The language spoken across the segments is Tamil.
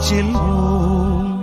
尽头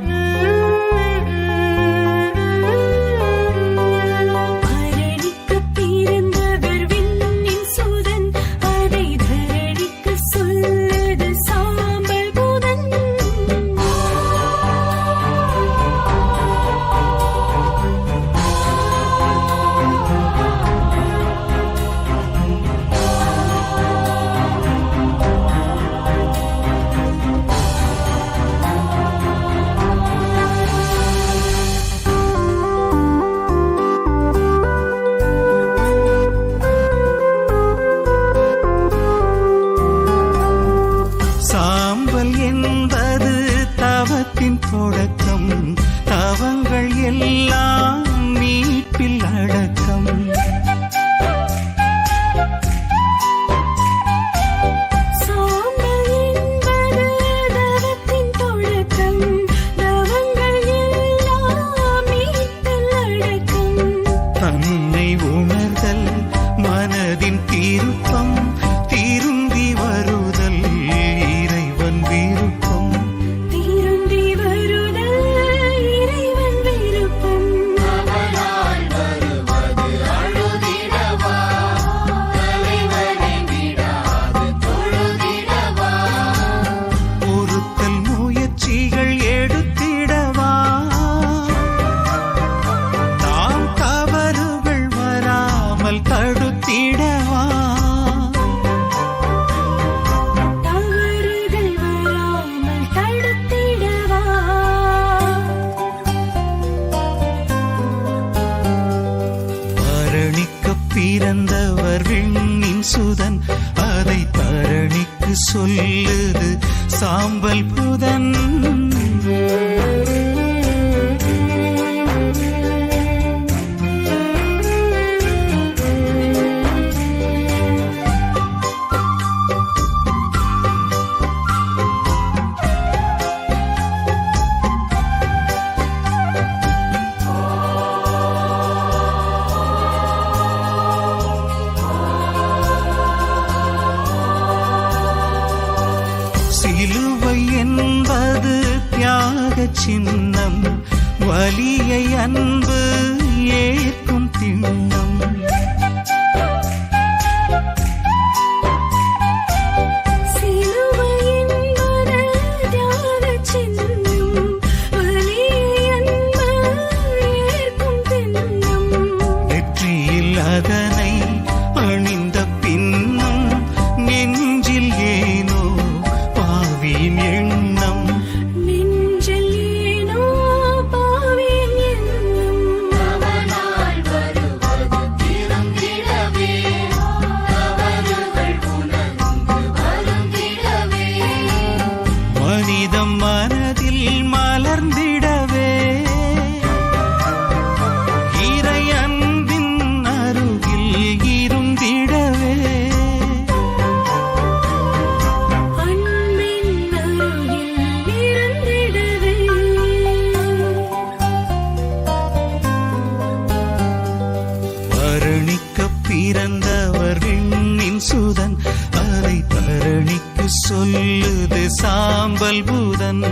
சொல்லுது. சாம்பல் புதன் தியாக சின்னம் வலியை அன்பு ஏற்க కాదమ్మా சொல்லுது சாம்பல் புதன்.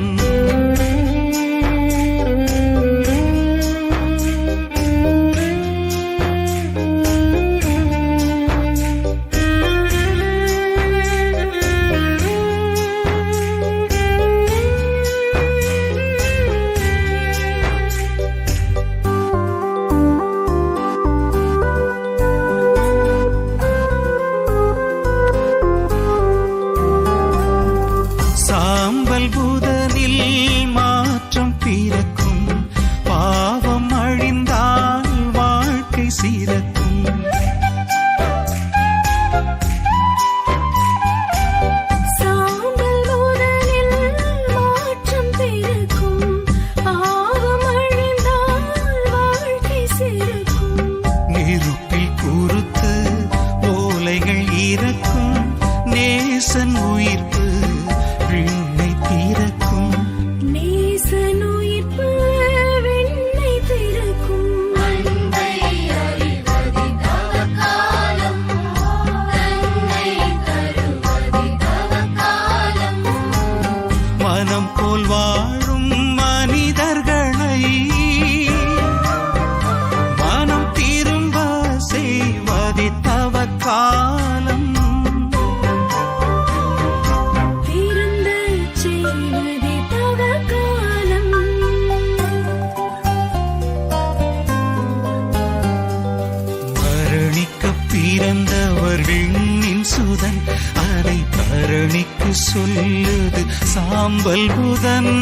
பிறந்தவர் விண்ணின் சுதன் அதை பரணிக்கு சொல்லுது சாம்பல் புதன்.